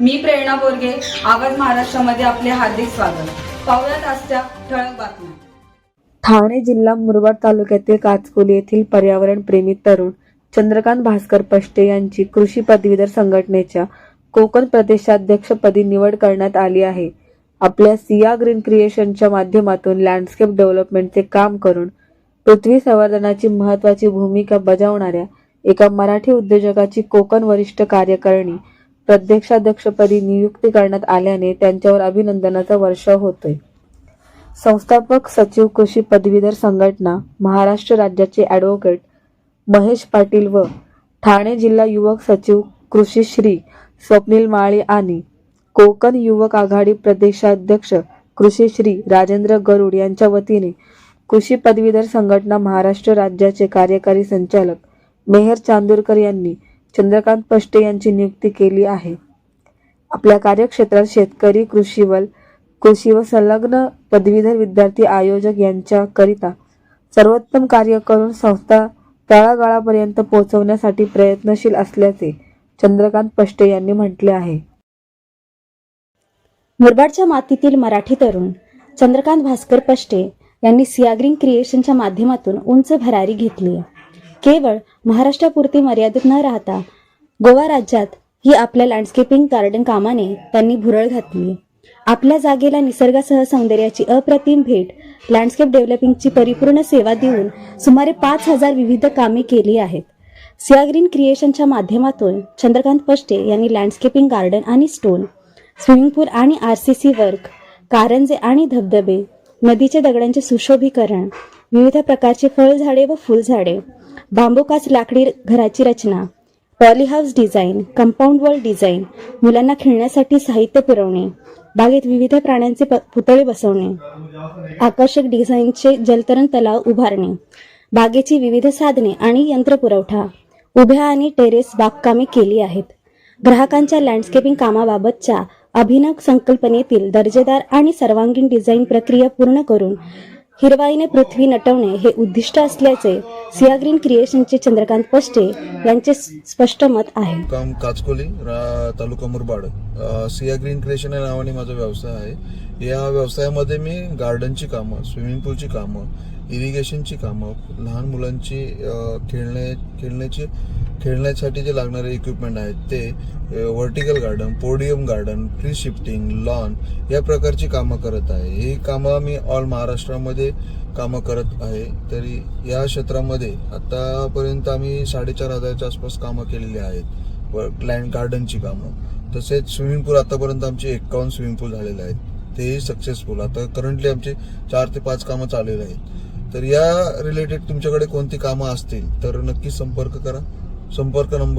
मी प्रेरणा बोरगे आवाज महाराष्ट्रामध्ये आपले हार्दिक स्वागत. पाहुयात आजच्या ठळक बातम्या. ठाणे जिल्हा मुरबाड तालुक्यातील काचकोली येथील पर्यावरण प्रेमी तरुण चंद्रकांत भास्कर पष्टे यांची कृषी पदवीधर संघटनेच्या कोकण प्रदेशाध्यक्षपदी निवड करण्यात आली आहे. आपल्या सिया ग्रीन क्रिएशनच्या माध्यमातून लँडस्केप डेव्हलपमेंटचे काम करून पृथ्वी संवर्धनाची महत्वाची भूमिका बजावणाऱ्या एका मराठी उद्योजकाची कोकण वरिष्ठ कार्यकारिणी प्रदेशाध्यक्षपदी नियुक्ती करण्यात आल्याने त्यांच्यावर अभिनंदनाचा वर्षाव होतोय. संस्थापक सचिव कृषी पदवीधर संघटना महाराष्ट्र राज्याचे ॲडव्होकेट महेश पाटील व ठाणे जिल्हा युवक सचिव कृषी श्री स्वप्नील माळी आणि कोकण युवक आघाडी प्रदेशाध्यक्ष कृषी श्री राजेंद्र गरुड यांच्या वतीने कृषी पदवीधर संघटना महाराष्ट्र राज्याचे कार्यकारी संचालक मेहर चांदूरकर यांनी चंद्रकांत पष्टे यांची नियुक्ती केली आहे. आपल्या कार्यक्षेत्रात शेतकरी कृषीवल कृषी व संलग्न पदवीधर विद्यार्थी आयोजक यांच्याकरिता सर्वोत्तम कार्य करून संस्था तळागाळापर्यंत पोहोचवण्यासाठी प्रयत्नशील असल्याचे चंद्रकांत पष्टे यांनी म्हटले आहे. मुरबाडच्या मातीतील मराठी तरुण चंद्रकांत भास्कर पष्टे यांनी सियाग्रीन क्रिएशनच्या माध्यमातून उंच भरारी घेतली आहे. केवळ महाराष्ट्रापुरती मर्यादित न राहता गोवा राज्यात ही आपल्या लँडस्केपिंग गार्डन कामाने त्यांनी भुरळ घातली. आपल्या जागेला निसर्गासह सौंदर्याची अप्रतिम भेट लँडस्केप डेव्हलपिंगची परिपूर्ण सेवा देऊन सुमारे पाच हजार विविध कामे केली आहेत. सियाग्रीन क्रिएशनच्या माध्यमातून चंद्रकांत पष्टे यांनी लँडस्केपिंग गार्डन आणि स्टोन स्विमिंग पूल आणि आर सी सी वर्क कारंजे आणि धबधबे नदीच्या दगडांचे सुशोभीकरण विविध प्रकारचे फळझाडे व फुलझाडे बांबूकाच लाकडी घराची रचना polyhouse design compound wall design मुलांना खेळण्यासाठी साहित्य पुरवणे बागेत विविध प्राण्यांचे पुतळे बसवणे आकर्षक डिझाईनचे जलतरण तलाव उभारणे बागेची विविध साधने आणि यंत्रपुरवठा उभ्या आणि टेरेस बागकामे केली आहेत. ग्राहकांच्या लँडस्केपिंग कामाबाबतच्या अभिनव संकल्पनेतील दर्जेदार आणि सर्वांगीण डिझाईन प्रक्रिया पूर्ण करून हिरवाईने पृथ्वी नटवणे हे उद्दिष्ट असल्याचे सियाग्रीन क्रिएशनचे चंद्रकांत पष्टे यांचे स्पष्ट मत आहे. मुक्काम काचकोली तालुका मुरबाड. सिया ग्रीन क्रिएशन या नावाने माझा व्यवसाय आहे. या व्यवसायामध्ये मी गार्डनची कामं स्विमिंग पूलची कामं इरिगेशनची कामं लहान मुलांची खेळण्या खेळणे खेळण्याची खेळण्यासाठी जे लागणारे इक्विपमेंट आहेत ते vertical garden podium garden free shifting lawn या प्रकारची कामं करत आहे. ही कामं मी ऑल महाराष्ट्रामध्ये कामं करत आहे. तरी या क्षेत्रामध्ये आतापर्यंत आम्ही साडेचार हजारच्या आसपास कामं केलेली आहेत. व लँड गार्डनची कामं. तसेच स्विमिंग पूल आतापर्यंत आमचे एक्कावन्न स्विमिंग पूल झालेले आहेत. तेही सक्सेसफुल आता करंटली आमचे चार ते पाच कामं चाललेली आहेत. तर या रिलेटेड तुमच्याकडे कोणती कामं असतील तर नक्की संपर्क करा. संपर्क नंबर